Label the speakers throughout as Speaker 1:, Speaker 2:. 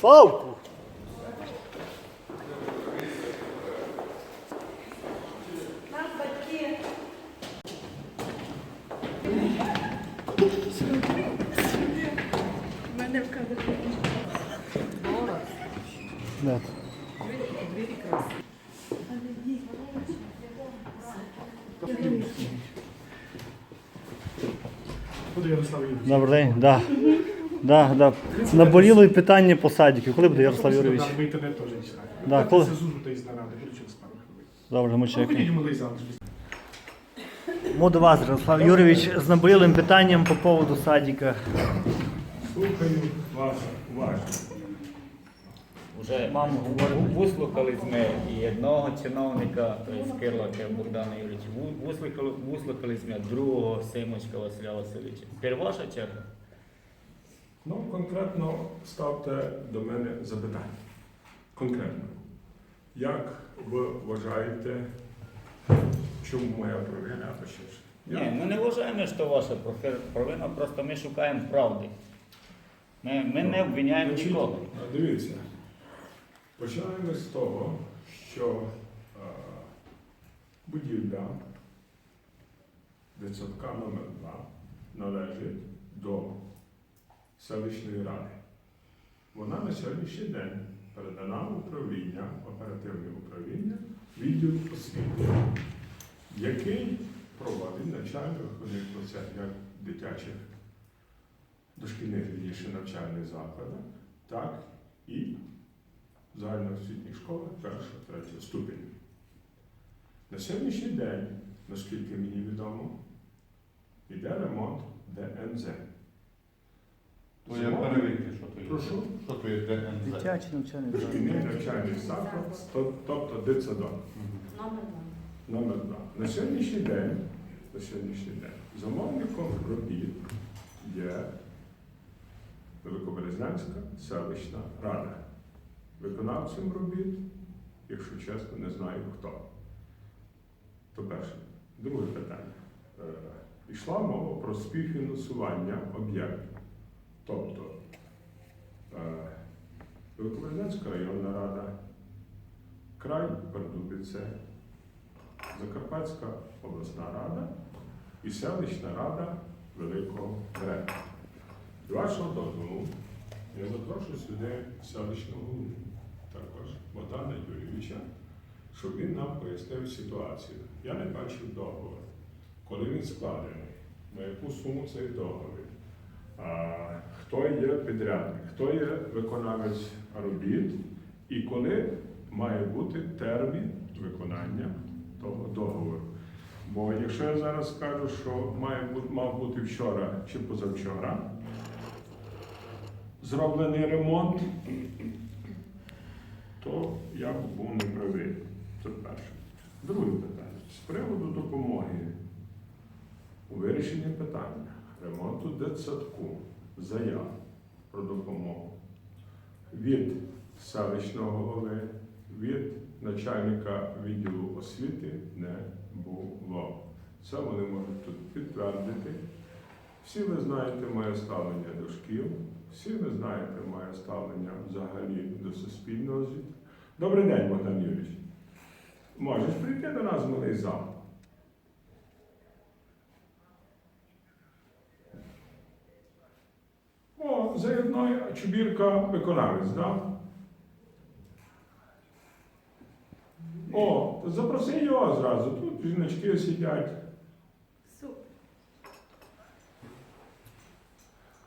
Speaker 1: Славку!
Speaker 2: Нас батьки. У мене в кадрі.
Speaker 1: Да.
Speaker 3: Буде Ярослав Юрійович.
Speaker 1: Добрий день. Да. Да, да. Наболіло і питання по садіку. Коли буде Ярослав Юрійович?
Speaker 3: Ми інтернет теж не читаємо.
Speaker 1: Да, коли?
Speaker 3: Це зужу та із наради, буду через пару хвилин.
Speaker 1: Добре, ми чекаємо. Мо до вас, Ярослав Юрійович, з наболілим питанням по поводу садіка.
Speaker 3: Слухаю вас уважно.
Speaker 4: Уже
Speaker 1: Мама говорить.
Speaker 4: вислухали ми і одного чиновника з Кирлака Богдана Юрійовича, вислухали, вислухали ми другого Сеймочка Василя Васильовича. Тепер ваша черга.
Speaker 3: Ну, конкретно ставте до мене запитання. Конкретно. Як ви вважаєте, чому моя провина або ще?
Speaker 4: Ні, ми не вважаємо, що ваша провина, просто ми шукаємо правди. Ми, ми не обвиняємо
Speaker 3: Значить,
Speaker 4: нікого.
Speaker 3: Дивіться, починаємо з того, що е, будівля дитсадка номер 2 належить до селищної ради. Вона на сьогоднішній день передана управління, оперативне управління, відділ освіти, який проводить навчальний виховний процес як дитячих дошкільних вірніше навчальних закладах, так і загальноосвітніх школах першого, третього ступеня. На сьогоднішній день, наскільки мені відомо, йде ремонт ДНЗ.
Speaker 5: То я перевірки, що то є.
Speaker 3: Прошу.
Speaker 5: Що то є ДНЗ?
Speaker 1: Дитячий навчальний
Speaker 3: Дошкільний
Speaker 1: заклад.
Speaker 3: навчальний заклад, то- тобто дитсадок.
Speaker 2: Номер два.
Speaker 3: Номер два. На сьогоднішній день, на сьогоднішній день замовником робіт є Великоберезнянська селищна рада. Виконавцем робіт, якщо чесно, не знаю хто. То перше. Друге питання. Е, Йшла мова про співфінансування об'єктів. Тобто е, районна рада, край Пердубице, Закарпатська обласна рада і селищна рада Великого Берега. З вашого дозволу я запрошую сюди селищного голову, також Богдана Юрійовича, щоб він нам пояснив ситуацію. Я не бачив договор, коли він складений, на яку суму цей договір, хто є підрядник, хто є виконавець робіт і коли має бути термін виконання того договору. Бо якщо я зараз скажу, що має бути, мав бути вчора чи позавчора зроблений ремонт, то я був неправий. Це перше. Друге питання. З приводу допомоги у вирішенні питання ремонту дитсадку заяв про допомогу від селищного голови, від начальника відділу освіти не було. Це вони можуть тут підтвердити. Всі ви знаєте моє ставлення до шкіл, всі ви знаєте моє ставлення взагалі до суспільного життя. Добрий день, Богдан Юрійович. Можеш прийти до нас в малий зал? Заєднає Чубірка виконавець? Да? О, то запроси його зразу. Тут жіночки сидять.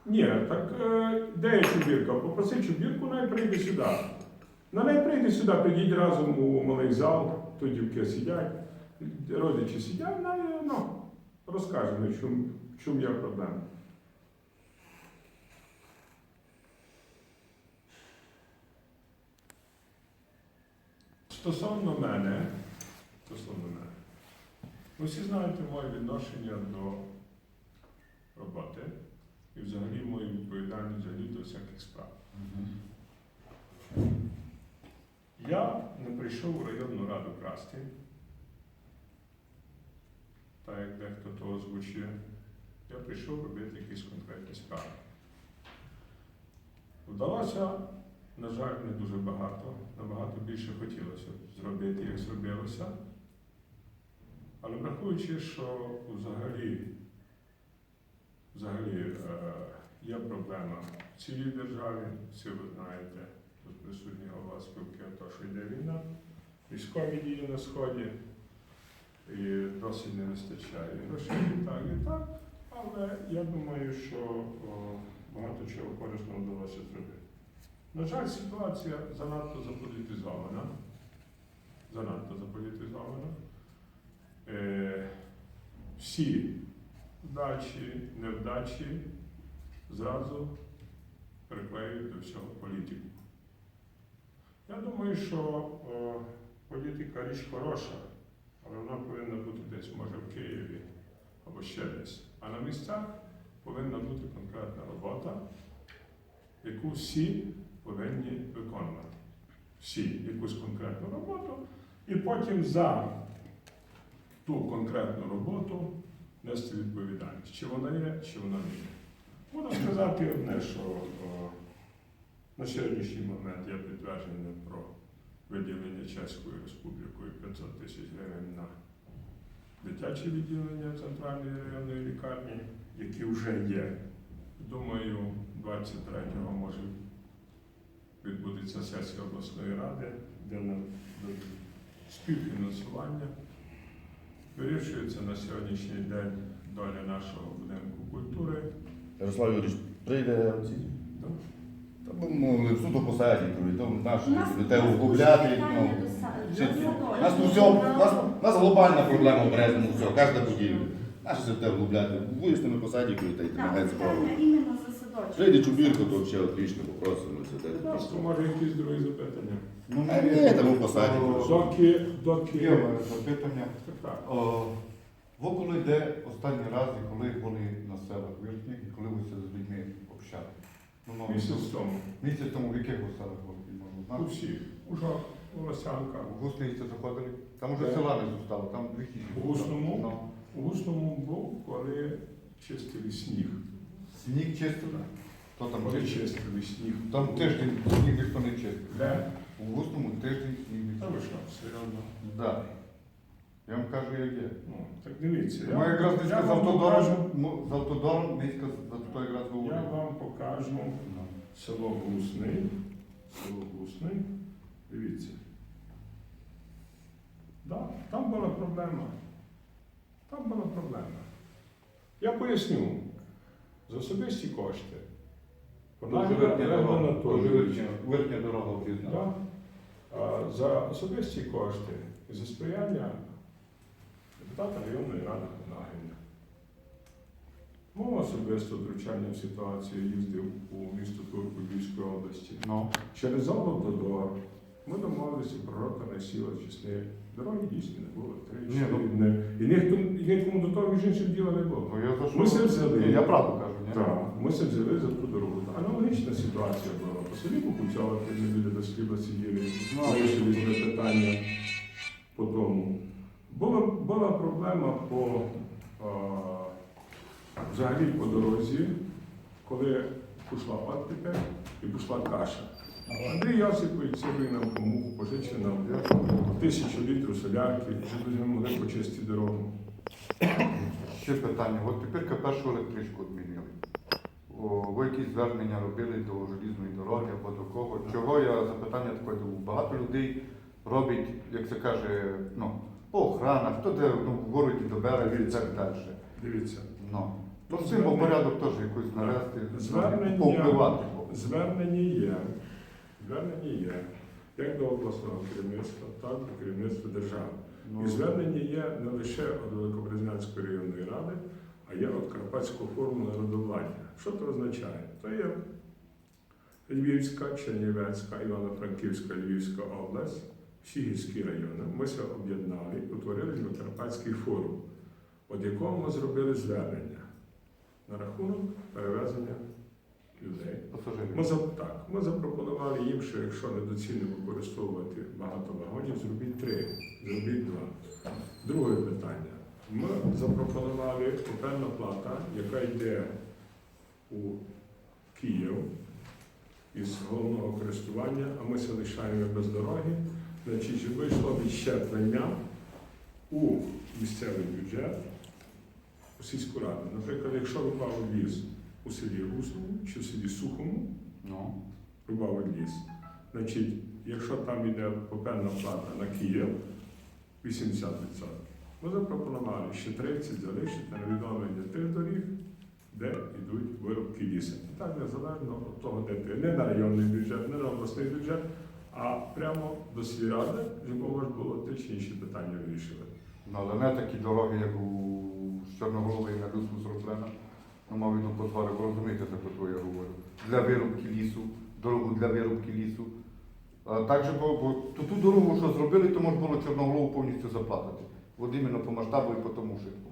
Speaker 3: Ні, так е, де є Чубірка? Попроси Чубірку, най прийде сюди. На неї прийде сюди, підіть разом у малий зал, тут дівки сидять, родичі сидять, ну, розкаже, в чому, в чому є проблема. Стосовно мене, стосовно мене, ви всі знаєте моє відношення до роботи і взагалі мою відповідальність взагалі до всяких справ. Я не прийшов у районну раду красти, так як дехто то озвучує. Я прийшов робити якісь конкретні справи. Вдалося На жаль, не дуже багато. Набагато більше хотілося б зробити, як зробилося. Але враховуючи, що взагалі, взагалі е, є проблема в цілій державі, всі ви знаєте, тут присутній голова спілки АТО, що йде війна, військові дії на Сході, і досить не вистачає грошей, і так, і так. Але я думаю, що о, багато чого корисного вдалося зробити. На жаль, ситуація занадто заполітизована. Занадто заполітизована. Е, всі вдачі, невдачі зразу приклеюють до всього політику. Я думаю, що о, політика річ хороша, але вона повинна бути десь, може, в Києві або ще десь. А на місцях повинна бути конкретна робота, яку всі повинні виконувати. Всі якусь конкретну роботу, і потім за ту конкретну роботу нести відповідальність. Чи вона є, чи вона не є. Можна сказати одне, що о, на сьогоднішній момент є підтвердження про виділення Чеською Республікою 500 тисяч гривень на дитяче відділення центральної районної лікарні, які вже є. Думаю, 23-го може відбудеться сесія обласної ради, де на співфінансування вирішується на сьогоднішній день доля нашого будинку культури.
Speaker 5: Ярослав Юрійович, прийде ці.
Speaker 3: Да?
Speaker 5: Та ми могли в суду посадити, то наш
Speaker 2: У нас
Speaker 5: те углубляти. Ну, нас тут все, нас, нас глобальна проблема в Березному, все, кожна будівля. Наше все те углубляти. Вияснимо посадіку і та й
Speaker 2: Так,
Speaker 5: тримає справу. Прийде Чубірко, то взагалі отлично, попросимо це
Speaker 3: Будь
Speaker 5: те.
Speaker 3: ласка, може якісь другі запитання.
Speaker 6: Ну,
Speaker 5: А ні, там у посаді.
Speaker 3: Доки, доки.
Speaker 6: Є мене запитання.
Speaker 3: Так.
Speaker 6: О, Ви коли йде останній раз, і коли були на селах верхніх, і коли ви це з людьми общали? Ну, ну,
Speaker 3: Місяць тому.
Speaker 6: Місяць тому в яких ви селах були? можна
Speaker 3: У
Speaker 6: знати?
Speaker 3: всіх. Уже у Лосянка.
Speaker 6: В Гуслівці заходили? Там уже села не зостало, там дві хижі.
Speaker 3: У Гусному?
Speaker 6: Ну.
Speaker 3: У Гусному був, коли чистили сніг.
Speaker 6: Сніг чистили? Хто там
Speaker 3: Коли
Speaker 6: чистив?
Speaker 3: чистили сніг.
Speaker 6: Там тиждень сніг ніхто не чистив.
Speaker 3: Де?
Speaker 6: У Гусному тиждень сніг не
Speaker 3: Та ви
Speaker 6: чистив.
Speaker 3: що, серйозно?
Speaker 6: Да. Я вам кажу, як є.
Speaker 3: Ну, так дивіться.
Speaker 6: Ми якраз
Speaker 3: я
Speaker 6: низько з
Speaker 3: вам
Speaker 6: автодором, ну, з автодором низько за то якраз
Speaker 3: Я
Speaker 6: говорив.
Speaker 3: вам покажу
Speaker 6: Ну.
Speaker 3: село Гусний. Село Гусний. Дивіться. Да, там була проблема. Там була проблема. Я поясню. За особисті кошти.
Speaker 6: Верхня дорога, дуже верхня, верхня дорога.
Speaker 3: Да. За особисті кошти і за сприяння депутата районної ради Нагиня. Мова особисто втручання в ситуацію їздив у місто Турку Львівської області.
Speaker 6: Ну.
Speaker 3: Через Додор ми домовилися про ротане сіло чесни. Дороги дійсно не було. Три, чотири
Speaker 6: ну-
Speaker 3: дні. І нікому до того між іншим діла не було.
Speaker 6: Ну, я за що?
Speaker 3: Ми це взяли.
Speaker 6: Я ні?
Speaker 3: Так, ми це взяли за ту дорогу. Аналогічна ситуація була. По селі Кукуцьова, коли люди до сліба сиділи, вирішили це питання по тому. Була, була проблема по а, взагалі по дорозі, коли пішла оттепель і пішла каша. Андрій Йосипович цілий нам помог, пожичив нам тисячу літрів солярки, щоб ми могли почистити дорогу.
Speaker 6: Ще питання. От тепер першу електричку відмінили. Ви якісь звернення робили до желізної дороги або до кого? Чого я запитання таке до багато людей робить, як це каже, ну, по охранах, хто де ну, в городі до берега і так далі.
Speaker 3: Дивіться.
Speaker 6: Ну. З цим порядок теж якось навести,
Speaker 3: Звернення-
Speaker 6: ну, повпливати.
Speaker 3: Звернення є. Звернення є. Як до обласного керівництва, так і до керівництва держави.
Speaker 6: Ну,
Speaker 3: І звернення є не лише від Великобрезнянської районної ради, а є від Карпатського форуму народовладдя. Що це означає? То є Львівська, Чернівецька, Івано-Франківська, Львівська область, всі гірські райони. Ми це об'єднали утворили Карпатський форум, від якого ми зробили звернення на рахунок перевезення людей.
Speaker 6: пасажирів.
Speaker 3: Ми, так, ми запропонували їм, що якщо недоцільно використовувати багато вагонів, зробіть три, зробіть два. Друге питання. Ми запропонували певна плата, яка йде у Київ із головного користування, а ми се лишаємо без дороги, значить, вийшло відщеплення у місцевий бюджет, у сільську раду. Наприклад, якщо рубав ліс у селі Русному чи в селі Сухому,
Speaker 6: Ну.
Speaker 3: рубав ліс, значить, якщо там йде попельна плата на Київ 80%, ми запропонували ще 30 залишити на відновлення тих доріг, де йдуть виробки лісу. І так незалежно від того, де ти не на районний бюджет, не на обласний бюджет, а прямо до сільради, щоб можна було ті чи інші питання вирішувати.
Speaker 6: Ну, але не такі дороги, як у Чорноголової на Люсу зроблена. Ну, мав віду потвори, ви розумієте, за що я говорю. Для вирубки лісу, дорогу для вирубки лісу. А так же, бо, бо ту, ту дорогу, що зробили, то можна було Чорноголову повністю заплатити. От іменно по масштабу і по тому шитку.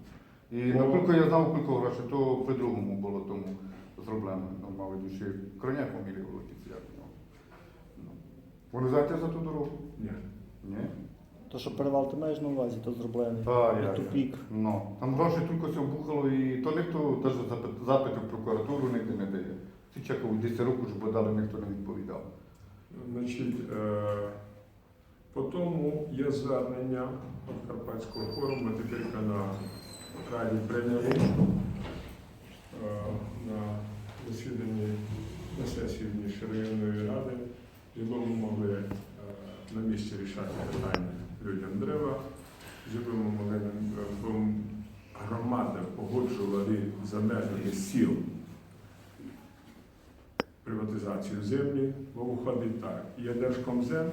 Speaker 6: І наскільки я знав, кілька грошей, то при другому було тому зроблено. Ну, мав віду ще Кроня фамілія Володіться, як у нього. Ну. Ви не за ту дорогу?
Speaker 3: Ні.
Speaker 6: Ні.
Speaker 1: То, що перевал ти маєш на увазі, то зроблений.
Speaker 6: Та,
Speaker 1: І
Speaker 6: я,
Speaker 1: тупік.
Speaker 6: Ну, там гроші тільки все вбухало, і то ніхто теж запит- запити в прокуратуру ніде не дає. Ці чекав 10 років, щоб дали, ніхто не відповідав.
Speaker 3: Значить, е, по тому є звернення від Карпатського форуму, ми тепер на раді прийняли е, на засіданні на сесії районної ради, щоб ми могли е, на місці рішати питання людям дерева, щоб ми могли е, бо громади погоджували за межами сіл приватизацію землі, бо виходить так. Є Держкомзем,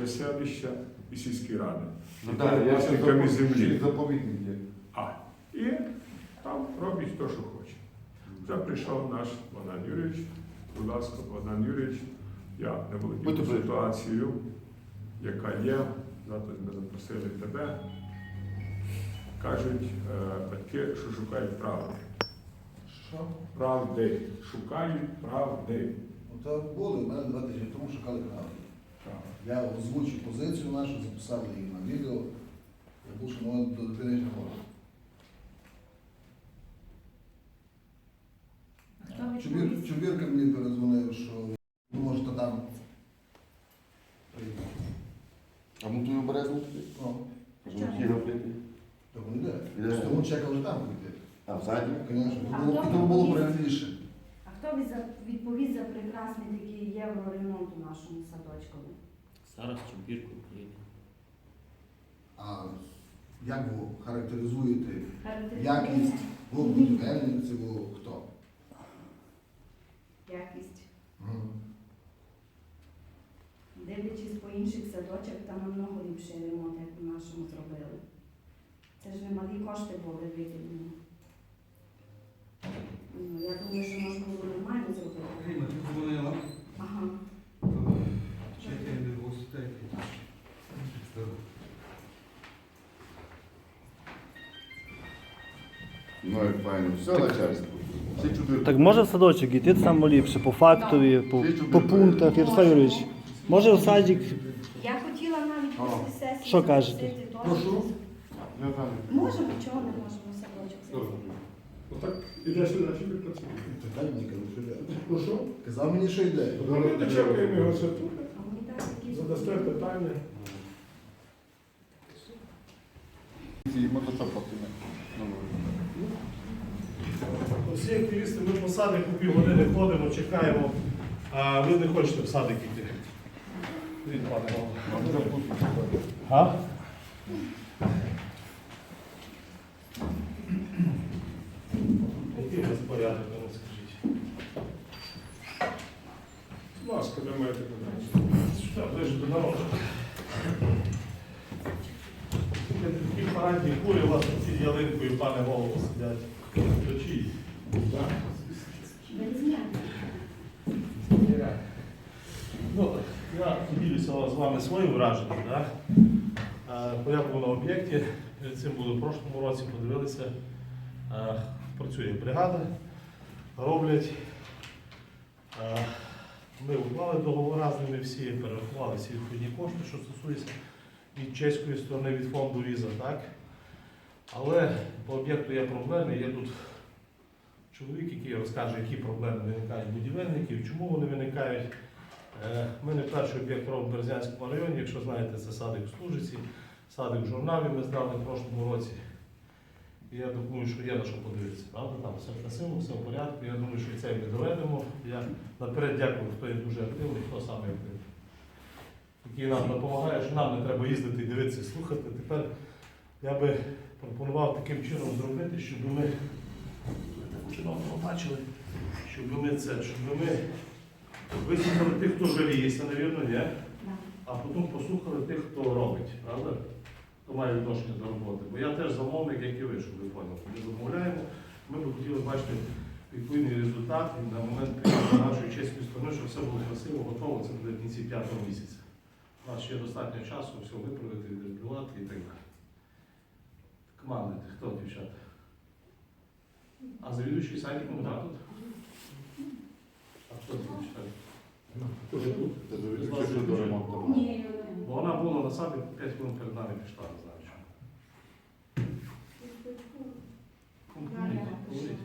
Speaker 3: є селища і сільські ради.
Speaker 6: Ну так, я ще
Speaker 3: власниками
Speaker 6: запов-
Speaker 3: землі.
Speaker 6: заповідник є.
Speaker 3: А, і там робить те, що хоче. Вже прийшов наш Богдан Юрійович. Будь ласка, Богдан Юрійович, я не володію
Speaker 6: Будьте ближче.
Speaker 3: ситуацією, яка є. Завтра ми запросили тебе. Кажуть е, батьки, що шукають правди.
Speaker 7: Що?
Speaker 3: Правди. Шукають правди.
Speaker 7: Ну, то були, в мене два тижні тому шукали правду. Я озвучив позицію нашу, записали її на відео. Я був шанований до дитини не
Speaker 2: відповість?
Speaker 7: Чубірка мені перезвонив, що ви можете там.
Speaker 5: А ми тую березну туди?
Speaker 7: Ну, то вони йде.
Speaker 5: Іде.
Speaker 7: Тому чекав вже там прийти.
Speaker 5: А в саді?
Speaker 7: Звісно,
Speaker 2: А
Speaker 7: було,
Speaker 2: хто
Speaker 7: і то було правильніше.
Speaker 2: А хто від- за- відповість за прекрасний такий євроремонт у нашому садочкові?
Speaker 4: Зараз чубірку приїде.
Speaker 7: А як ви характеризуєте
Speaker 2: Характеристики?
Speaker 7: якість, ви будівельниці, ви хто?
Speaker 2: Якість. Дивлячись по інших садочок, там намного ліпший ремонт, як у нашому зробили. Це ж немалі кошти були виділені. Ну, я думаю, що можна було нормально зробити.
Speaker 8: Ріма, ти дзвонила?
Speaker 2: Ага.
Speaker 8: Чекай від гостей.
Speaker 5: Ну, як файно. Все начальство. Всі чудові.
Speaker 1: Так може в садочок іти саме ліпше, по фактові, по, по пунктах, Ярослав Юрійович. Може в садик.
Speaker 2: Я хотіла навіть після сесії.
Speaker 1: що кажете?
Speaker 2: запросити.
Speaker 7: Прошу.
Speaker 6: Я.
Speaker 2: Можемо, чого не можемо садочок зробити?
Speaker 3: Отак іде сюди, чи ви працюєте?
Speaker 7: Питання мені казав, що йде.
Speaker 3: Прошу.
Speaker 7: Казав мені, що йде.
Speaker 3: Ми дочекаємо його все тут.
Speaker 2: А мені так такі
Speaker 3: Задасте питання.
Speaker 6: Ці.
Speaker 9: Всі активісти, ми по садику півгодини ходимо, чекаємо, а ви не хочете в садик йти. А? Який у вас порядок, ну, скажіть?
Speaker 3: Ласка, ви маєте питання.
Speaker 9: Що, ви до народу. Такі парадні курі у вас під ялинкою, пане голову, сидять. Ключі.
Speaker 2: Березняки.
Speaker 9: Ну, я поділюся з вами своїм враженням. Да? Е, я на об'єкті, перед цим були в прошлому році, подивилися, Е, працює бригада, роблять. Е, Ми уклали договори з ними всі, перерахували всі відповідні кошти, що стосується від чеської сторони, від фонду віза, так? Але по об'єкту є проблеми, є тут чоловік, який розкаже, які проблеми виникають будівельників, чому вони виникають. Е, Ми не перший об'єкт робимо в Березянському районі, якщо знаєте, це садик в Служиці, садик в журналі ми здали в прошлому році. І я думаю, що є на що подивитися, правда? Там все красиво, все в порядку. Я думаю, що і це ми доведемо. Я наперед дякую, хто є дуже активний, хто саме активний. Який нам допомагає, що нам не треба їздити і дивитися, слухати. Тепер я би пропонував таким чином зробити, щоб ми таку чином побачили, щоб ми це, щоб ми вислухали тих, хто жаліється, навірно, ні? А потім послухали тих, хто робить, правда? Хто має відношення до роботи. Бо я теж замовник, як і ви, щоб ви поняли. Ми замовляємо, ми б хотіли бачити відповідний результат і на момент нашої чеської сторони, щоб все було красиво, готово, це буде в кінці п'ятого місяця. У нас ще достатньо часу все виправити, відреагувати і так далі. Команди, хто дівчата? А завідуючий А дівчата?
Speaker 5: Це що до ремонту.
Speaker 2: Ні,
Speaker 9: Бо вона була на саді 5 хвилин перед нами пішла, не знаю чому.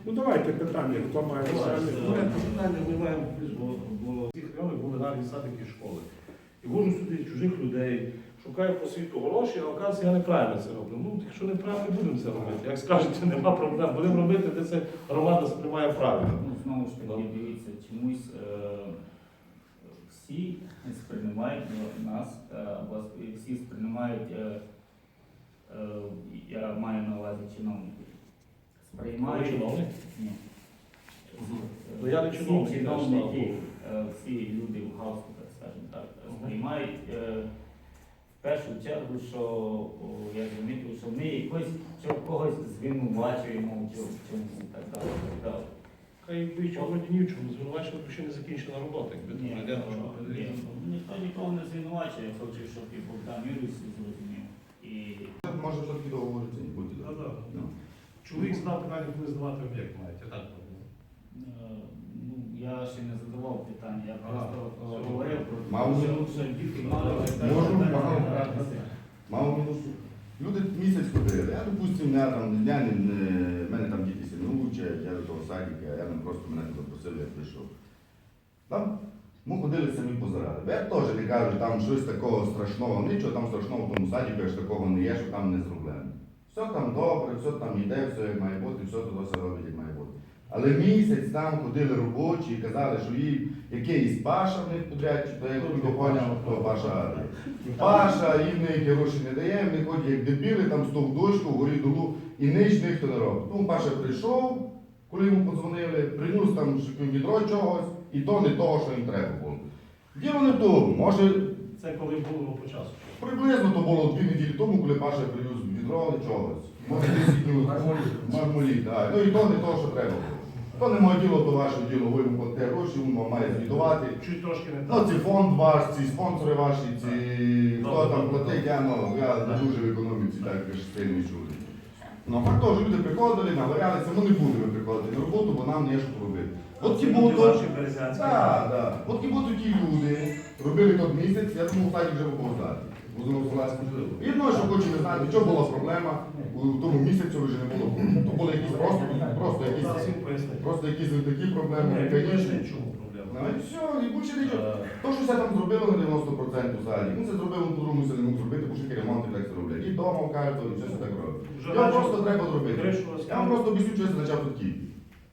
Speaker 3: Ну давайте питання, хто має
Speaker 9: Давайте
Speaker 3: питання.
Speaker 9: питання ми маємо, бо, бо в цих районах були гарні садики і школи. І вожу сюди чужих людей, шукаю по світу гроші, а оказується, я неправильно це роблю. Ну, якщо неправильно, будемо це робити. Як скажете, нема проблем. Будемо робити, де це громада сприймає правильно.
Speaker 4: Знову ж таки, дивіться, чомусь е, всі сприймають нас, е, всі сприймають, е, е, я маю на увазі чиновників.
Speaker 9: Ви
Speaker 4: Сприймають.
Speaker 9: чиновник?
Speaker 4: Ні.
Speaker 9: Ну, я не
Speaker 4: Всі
Speaker 9: я ж, слава
Speaker 4: чиновники,
Speaker 9: Богу.
Speaker 4: е, всі люди в галстуках, скажімо так, сприймають е, в першу чергу, що о, я замітив, що ми якось що когось звинувачуємо в чому- в чомусь і так далі. і так далі.
Speaker 9: Хай якби чого ні в чому звинувачувати, бо ще не закінчена робота, якби то що
Speaker 4: ні, ніхто нікого не звинувачує, я хочу, щоб і Богдан Юрійович зрозумів. І
Speaker 5: Може все-таки договоритися, не будьте
Speaker 9: Да, да.
Speaker 5: Ну.
Speaker 9: Чоловік задав питання, коли здавати об'єкт мають, я так
Speaker 4: е, ну, я ще не задавав питання, я просто е, говорив про
Speaker 5: Мав
Speaker 4: те, що, що діти мали
Speaker 5: Можу,
Speaker 4: питання
Speaker 5: мав. Мало мінусу. Люди місяць ходили. Я, допустим, я там, я не, не, мене там діти сильно учать, я до того садика, я не просто мене туди просили, я прийшов. Там ми ходили самі позирали. Я теж не кажу, там щось такого страшного, нічого там страшного в тому садіку, аж такого не є, що там не зроблено. Все там добре, все там йде, все як має бути, все туди все робить, як має бути. Але місяць там ходили робочі і казали, що їм якийсь Паша в них подрядчик, то я тільки поняв, хто Паша. Паша, їм ніякі гроші не дає, вони ходять як дебіли, там стов дочку, горі долу, і ніч ніхто не робить. Тому Паша прийшов, коли йому подзвонили, приніс там відро чогось, і то не того, що їм треба було. Діло не в тому, може,
Speaker 9: Це коли було по часу.
Speaker 5: приблизно то було дві неділі тому, коли Паша привіз відро чогось. Може, 10 днів. Мармоліт. Ну і то не то, що треба було. То не моє діло, то ваше діло, ви йому платите гроші, він вам має звітувати.
Speaker 9: Чуть трошки не
Speaker 5: Ну,
Speaker 9: так.
Speaker 5: ці фонд ваш, ці спонсори ваші, ці хто там платить, я, ну, я не дуже в економіці так сильний чоловік. Ну, факт того, що люди приходили, наварялися, ми не будемо приходити на роботу, бо нам є що робити. От ті
Speaker 9: ваші березянські.
Speaker 5: так, так. От ті будуть ті люди, робили той місяць, я думаю, так вже було здати. Єдно, що хочу не знати, що була проблема у тому місяці вже не було. То були якісь просто, просто якісь, просто якісь такі проблеми,
Speaker 9: чому проблема.
Speaker 5: Ну і все, і більше нічого.
Speaker 9: Е,
Speaker 5: То, що це там зробили на 90% залі, ну це зробили по-другому, це не мог зробити, бо ще ремонти так це роблять. І вдома кажуть, і все це так робить. Його просто треба зробити. Я вам просто об'ясню, що я почав тут кіпі.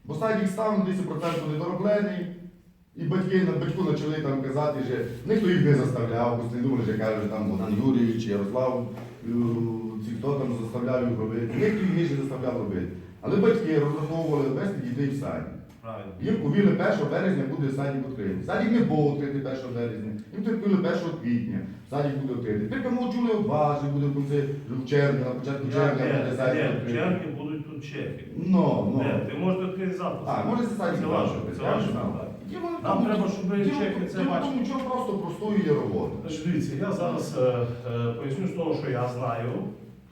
Speaker 5: Бо садик став на 10% недороблений, і батьки на батьку почали там казати, що ніхто їх не заставляв, не думали, що каже там Богдан Юрійович, Ярослав, ці хто там заставляв їх робити. Ніхто їх не заставляв робити. Але батьки розраховували вести дітей в.
Speaker 9: Правильно.
Speaker 5: Їм повіли 1 березня буде садик відкритий. Садик не був відкритий 1 березня. Їм терпіли 1 квітня. Садик буде відкритий. Тепер ми чули що буде в кінці в червні, на початку червня буде садик
Speaker 9: ні, в
Speaker 5: відкритий.
Speaker 9: червні будуть тут чехи.
Speaker 5: Ну, ну.
Speaker 9: Ти можеш відкрити запуск.
Speaker 5: А, може це садик
Speaker 9: Це ваше, це
Speaker 5: в
Speaker 9: Нам треба, щоб чехи це бачили.
Speaker 5: тому, що просто простою є робота.
Speaker 9: Дивіться, я зараз е, е, поясню з того, що я знаю,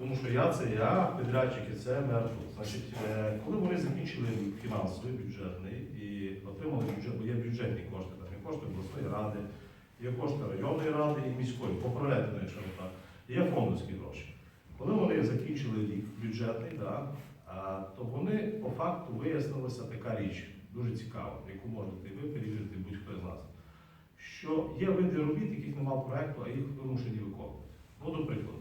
Speaker 9: тому що я це я, підрядчики це мертво. Значить, е, коли вони закінчили фінансовий, бюджетний і отримали бюджет, бо є бюджетні кошти, там є кошти обласної ради, є кошти районної ради і міської, поправляйте, якщо не так, є фондовські гроші. Коли вони закінчили рік бюджетний, да, то вони по факту вияснилася така річ, дуже цікава, яку можете і ви перевірити будь-хто з нас. Що є види робіт, яких немає проекту, а їх вимушені виконувати. Ну, до прикладу,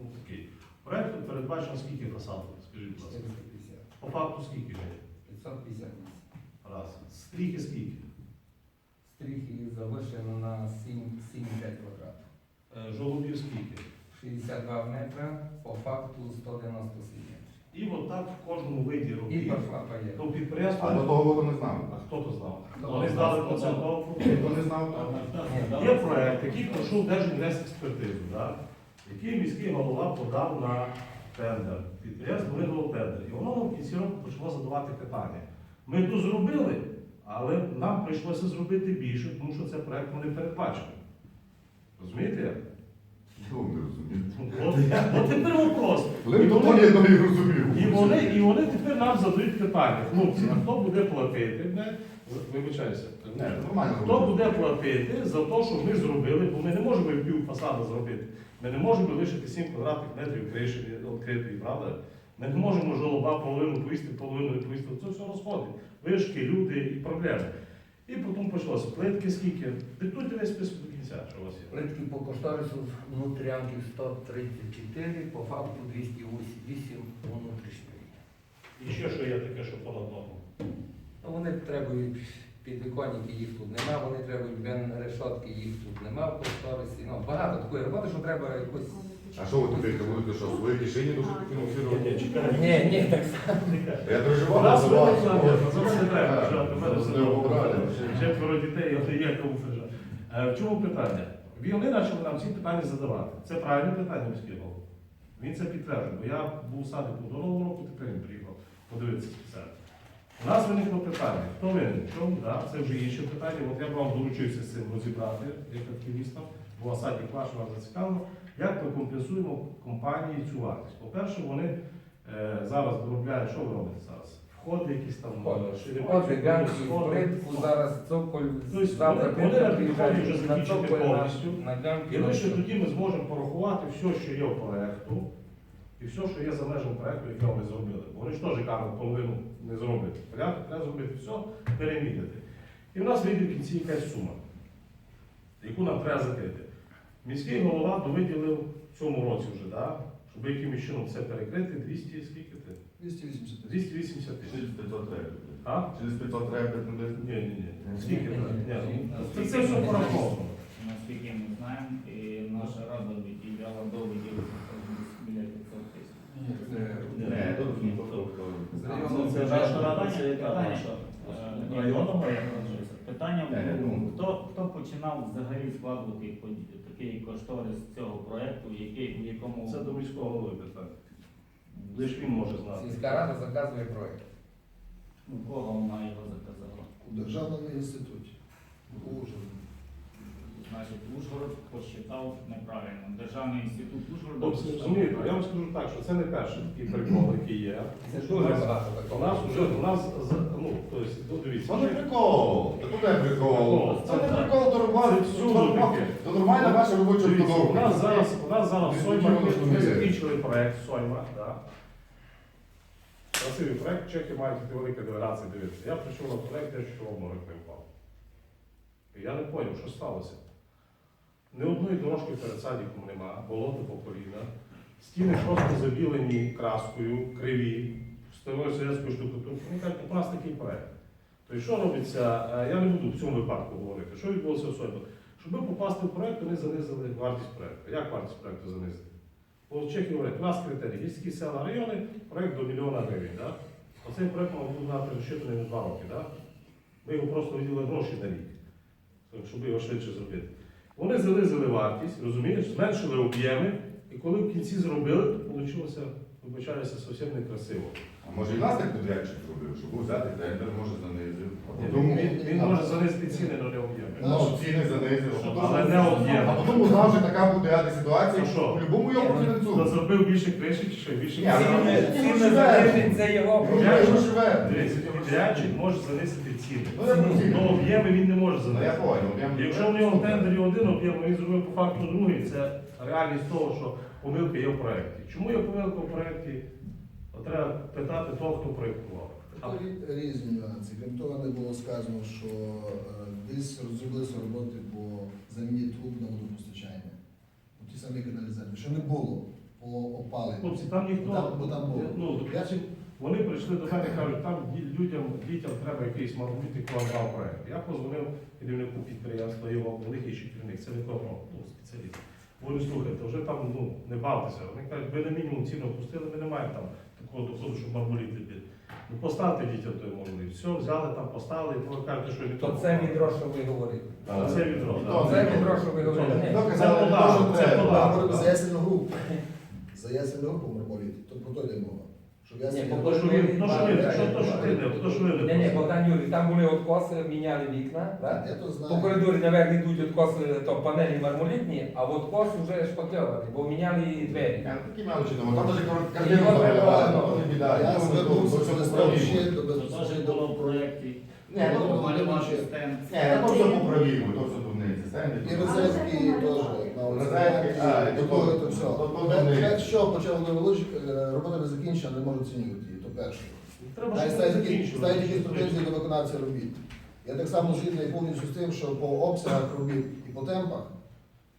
Speaker 9: ну, такий. Проектом передбачено скільки фасадів, скажіть, будь ласка.
Speaker 10: 450.
Speaker 9: По факту скільки вже?
Speaker 10: 558.
Speaker 9: Раз. Стріхи скільки?
Speaker 10: Стріхи завишено на 7,5 квадратів.
Speaker 9: Е, Жолобів скільки?
Speaker 10: 62 метра, по факту 197 метрів.
Speaker 9: І от так в кожному виді
Speaker 10: І
Speaker 9: робіт.
Speaker 10: парфапа є.
Speaker 9: То підприємство.
Speaker 5: А до того року не знав.
Speaker 9: А хто то знав?
Speaker 10: Хто
Speaker 9: Вони здали процентовку.
Speaker 5: Хто не знав.
Speaker 9: Є проект, який пройшов Держінвестекспертизу, да? Який міський голова подав на тендер. Підприємство виграло тендер. І воно в кінці року почало задавати питання. Ми то зробили, але нам прийшлося зробити більше, тому що це проект не передбачили. Розумієте? як?
Speaker 5: Не розумію?
Speaker 9: От, от тепер вопрос. І вони-
Speaker 5: я не розумів.
Speaker 9: І вони, і вони тепер нам задають питання. Хлопці, а хто буде платити? Не? Вибачайся.
Speaker 5: Не, нормально.
Speaker 9: Хто буде платити за те, що ми зробили, бо ми не можемо пів фасаду зробити. Ми не можемо лишити 7 квадратних метрів криші відкритої, правда? Ми не можемо жолоба половину повісти, половину не повісти. Це все розходить. Вишки, люди і проблеми. І потім почалося. Плитки скільки? Диктуйте весь список до кінця, що у вас є.
Speaker 10: Плитки по кошторису внутрянків 134, по факту 208 внутрішньої.
Speaker 9: І ще що є таке, що понад норму.
Speaker 10: Ну, вони требують підвіконники, їх тут нема, вони требують бен решотки, їх тут нема в кошторисі. Ну, багато такої роботи, що треба якось.
Speaker 5: А що ви тепер будете що, в своїй кишені дуже
Speaker 9: Ні.
Speaker 10: Ні, ні, так
Speaker 5: Я
Speaker 9: У
Speaker 5: переживав
Speaker 9: нас
Speaker 5: за вас.
Speaker 9: виникла, за не треба, що в мене все
Speaker 5: не обрали.
Speaker 9: Четверо дітей, от є кому фежа. Е, В чому питання? Вони почали нам ці питання задавати. Це правильне питання міський голова. Він це підтверджує, бо я був садиком до нового року, тепер він приїхав подивитися спеціально. У нас виникло питання, хто винен, в чому, да, це вже інше питання. От я б вам доручився з цим розібрати, як активістам, бо садик ваш вас зацікавило. Як ми компенсуємо компанії цю вартість? По-перше, вони е, зараз доробляють, що ви робите зараз? Входи якісь там е, широкі,
Speaker 10: От ганки, плитку, зараз цоколь,
Speaker 9: Тобто
Speaker 10: завтра
Speaker 9: вони- вони на
Speaker 10: плитка
Speaker 9: вже
Speaker 10: приїжджає, на
Speaker 9: закінчити
Speaker 10: цоколь, на-
Speaker 9: повністю.
Speaker 10: на ганки.
Speaker 9: І лише тоді ми зможемо порахувати все, що є в проєкту, і все, що є за межами проєкту, який вони зробили. Бо вони ж теж кажуть, половину не зроблять. Порядок треба зробити все, переміряти. І в нас вийде в кінці якась сума, яку нам треба закрити. Міський голова довиділив в цьому році вже, да? щоб якимось чином це перекрити, 200, скільки ти?
Speaker 7: 280
Speaker 9: 280 тисяч.
Speaker 5: Через 500 треба.
Speaker 9: А?
Speaker 5: Через 500 треба.
Speaker 9: Ні, ні, ні. Скільки?
Speaker 10: Ні,
Speaker 9: ну, Це все пораховано.
Speaker 4: Наскільки ми знаємо, і наша рада виділяла до виділення біля 500 тисяч.
Speaker 5: Не,
Speaker 4: Це наша рада, це питання. Е, Районного питання
Speaker 5: Е, ну.
Speaker 4: було, хто, починав взагалі складувати такий кошторис цього проєкту, який, в якому
Speaker 9: Це до міського голови питання. Лише він може знати.
Speaker 10: Сільська рада заказує проєкт.
Speaker 4: ну, кого вона його заказала.
Speaker 7: у державному інституті. У Ужгороді.
Speaker 4: Значить, Ужгород посчитав неправильно. Державний інститут Ужгорода
Speaker 9: розумієте, я вам скажу так, що це не перший такий прикол, який є.
Speaker 10: Це
Speaker 9: У
Speaker 10: дуже багато
Speaker 9: У нас вже, у нас, з- ну, тобто, дивіться.
Speaker 5: Це не прикол. Та тут прикол. Це не прикол, то
Speaker 9: Це
Speaker 5: нормально.
Speaker 9: всюди таке.
Speaker 5: Це нормальна ваша робоча
Speaker 9: Дивіться, у
Speaker 5: обстановка.
Speaker 9: нас зараз, у нас зараз Сойма, ми
Speaker 5: розуміємо.
Speaker 9: закінчили проект Сойма, да. Красивий проект, чехи мають йти велика делегація дивитися. Я прийшов на проект, я що море впав. І я не зрозумів, що сталося. Ні одної дорожки перед садиком нема, болото по коліна. Стіни просто забілені краскою, криві, старою совєтською штукатуркою. Вони кажуть, нас такий проект. Тобто, що робиться, Е, я не буду в цьому випадку говорити, що відбулося Соймі. Щоб попасти в проект, вони занизили вартість проекту. Як вартість проекту занизити? Бо Чехи говорять, у нас критерії, такі села райони, проект до мільйона гривень. Да? Оцей проект мав бути на розчитаний на два роки. Да? Ми його просто виділили гроші на рік, щоб його швидше зробити. Вони занизили вартість, розумієш, зменшили об'єми, і коли в кінці зробили, то вийшло, вибачаюся, зовсім некрасиво.
Speaker 5: А може і нас так підрядчик зробив, щоб взяти тендер, може занизив. А
Speaker 9: Ні,
Speaker 5: потім
Speaker 9: Він, він може ціни, але не
Speaker 5: ну, ціни потім-
Speaker 9: Але не об'єм.
Speaker 5: А потім узнав, що така буде ситуація,
Speaker 9: Ну що?
Speaker 5: по-любому його
Speaker 9: Хто
Speaker 5: профінансують.
Speaker 9: зробив більше криші, чи що більше
Speaker 5: Ні,
Speaker 9: криші?
Speaker 5: ну,
Speaker 10: Ціни
Speaker 5: ну,
Speaker 10: залежить, це його
Speaker 5: Ну,
Speaker 10: проблема.
Speaker 5: я живе.
Speaker 9: Дивіться, підрядчик може занизити ціни.
Speaker 5: Ну, я ціни.
Speaker 9: Об'єми він не може
Speaker 5: Ну, я
Speaker 9: занести.
Speaker 5: понял.
Speaker 9: Якщо в нього в тендері один об'єм, він зробив по факту другий, це реальність того, що помилка є в проєкті. Чому є помилка в проєкті? От Треба питати того, хто проєктував.
Speaker 7: Тут різні нюанси. Крім того, не було сказано, що е, десь розроблилися роботи по заміні труб на водопостачання. У ті самі каналізації, що не було по опаленню.
Speaker 9: Хлопці, там ніхто,
Speaker 7: Там- бо там було.
Speaker 9: ну, допустим, вони прийшли до мене і кажуть, там людям, дітям треба якийсь маршрутний план проект. Я позвонив керівнику підприємства, його них ще керівник, це не того, ну, спеціаліст. Говорю, слухайте, вже там ну, не бавтеся. Вони кажуть, ви на мінімум ціну опустили, ми не маємо там такого доходу, щоб мармуріт ліпити. Ну поставте дітям той мармуріт. Все, взяли там, поставили, і ви кажете, що від
Speaker 10: То
Speaker 9: того.
Speaker 10: це відро, що ви говорите.
Speaker 9: Це відро.
Speaker 10: Це відро, що ви говорите.
Speaker 9: Це
Speaker 6: що
Speaker 9: подав.
Speaker 7: За ясельну групу. За ясельну групу мармоліти, то про то йде мова. Щоб
Speaker 10: Ні,
Speaker 7: ясельну
Speaker 10: по
Speaker 9: То, що він, то, що ви, що, то, що ти не, то, що ви не
Speaker 10: Ні, ні, Богдан Юрій, там були откоси, міняли вікна, так?
Speaker 7: Я то
Speaker 10: По
Speaker 7: знаю.
Speaker 10: коридорі наверх йдуть откоси, то панелі мармолітні, а от откос вже шпакльований, бо міняли і двері.
Speaker 6: Я мелочі думаю, там даже картину забивали,
Speaker 10: ну,
Speaker 6: то не біда.
Speaker 7: Я
Speaker 6: Я
Speaker 7: звернувся
Speaker 6: поправимо.
Speaker 7: ще до
Speaker 4: Це теж було
Speaker 7: безпосередньо.
Speaker 4: в проєкті.
Speaker 6: Ні, ну,
Speaker 4: Малювати стенд.
Speaker 6: Ні, я то все поправимо, то все дурниці. Стенди.
Speaker 7: І розетки теж. На
Speaker 6: Розетки, а, і
Speaker 7: До
Speaker 6: то-
Speaker 7: того, то все.
Speaker 6: то- то
Speaker 7: Пер-
Speaker 6: вони.
Speaker 7: пер- Що почав Володимир робота не закінчена, не можу оцінювати її, то перше. Ставить якісь претензії до виконавця робіт. Я так само згідний повністю з тим, що по обсягах робіт і по темпах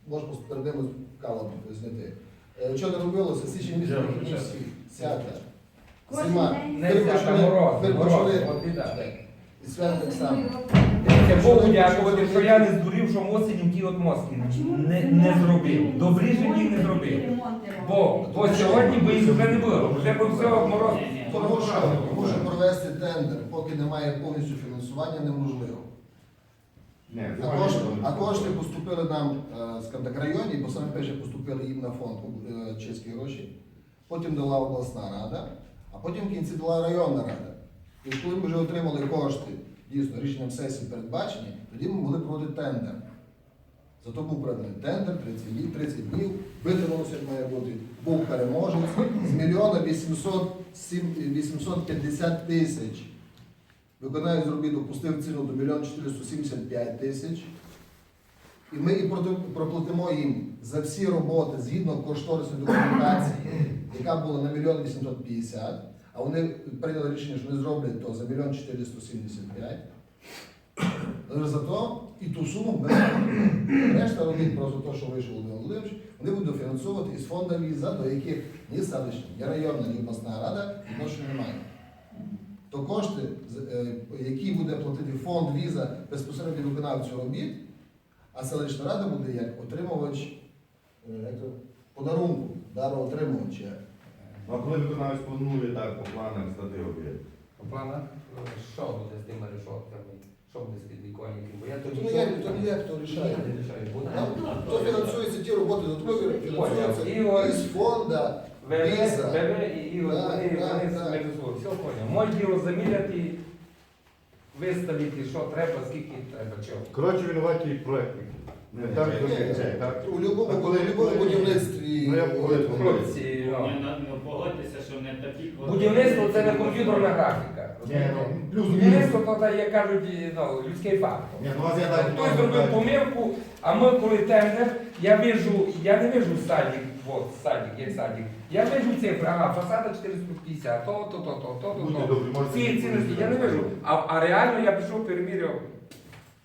Speaker 7: можна перед ними каву зняти. Е, Що не робилося, січень місяць всі, сяка. Зима.
Speaker 10: ця
Speaker 7: почали- І свят так само.
Speaker 10: Це Богу дякувати, що я не здурів, що осінь ті от мозки не, не
Speaker 2: не
Speaker 10: зробив. Добріше їх не зробив. Бо, бо сьогодні би їх вже не було. Вже б все мороз.
Speaker 4: Ні, ні.
Speaker 7: Тому що, що провести тендер, поки немає повністю фінансування, неможливо.
Speaker 6: Ні,
Speaker 7: А кошти, а кошти поступили нам, е, скажімо так, районі, бо саме перше поступили їм на фонд е, чеські гроші, потім дала обласна рада, а потім в кінці дала районна рада. І коли ми вже отримали кошти, дійсно, рішенням сесії передбачені, тоді ми могли проводити тендер. Зато був проведений тендер 30 днів, 30 днів, витрималося, як має бути, був переможець з мільйона 800, 850 тисяч. Виконавець робіт опустив ціну до 1 475 тисяч. І ми і проплатимо їм за всі роботи згідно кошторисної документації, яка була на 1 850, а вони прийняли рішення, що не зроблять то за 1 475. Але зато і ту суму без решта робіт просто то, що вийшов Володимир Володимирович, вони будуть дофінансовувати із фонду віза, до яких ні селищна, ні районна, ні обласна рада відношення немає. То кошти, е, які буде платити фонд віза безпосередньо виконавцю робіт, а селищна рада буде як отримувач е, подарунку, дароотримувача.
Speaker 6: Ну, а коли виконавець планує так по планах стати об'єкт?
Speaker 10: По планах, е, що буде з тими решотками, що буде з підвіконником? Бо я
Speaker 7: То не я, то не я, хто рішає.
Speaker 10: Не рішаю, буде.
Speaker 7: Там, то фінансуються ті роботи, додаткові фінансуються
Speaker 10: Поняв. І
Speaker 7: із фонду.
Speaker 10: ВВ,
Speaker 7: Віза.
Speaker 10: ВВ і, і от
Speaker 7: Так,
Speaker 10: вони,
Speaker 7: так,
Speaker 10: вони
Speaker 7: так.
Speaker 10: між собою. Все поняв. Моє діло заміряти, виставити, що треба, скільки треба, чого.
Speaker 6: Коротше, винуваті проєктники. Не так,
Speaker 7: Ні,
Speaker 6: як це, так?
Speaker 7: У любому, у любому будівництві.
Speaker 6: Ну, я погоджуюсь.
Speaker 10: Хлопці, ну,
Speaker 4: не погодьтеся, що не такі квартири.
Speaker 10: будівництво це не комп'ютерна графіка.
Speaker 6: Ні, ну, плюс-мінус.
Speaker 10: Будівництво то, як кажуть, ну, людський фактор.
Speaker 6: Ні, ну, так,
Speaker 10: Хтось зробив помилку, а ми коли тендер, я вижу, я не вижу садик, от садик, як садик. Я вижу цифри, ага, фасада 450, то, то, то, то, то, то,
Speaker 6: Будьте
Speaker 10: то.
Speaker 6: добрі, можете...
Speaker 10: Ці цінності я не вижу. А, а реально я пішов, переміряв.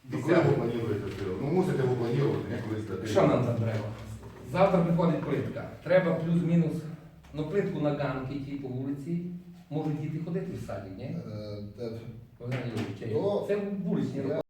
Speaker 6: До коли ви плануєте це? Ну, мусите ви планувати, не коли стати.
Speaker 10: Що нам там треба? Завтра приходить плитка. Треба плюс-мінус, ну плитку на ганки ті по вулиці. Можуть діти ходити в саді, ні?
Speaker 7: Е, те-
Speaker 10: Богдан Юрійович, Це вуличні роботи.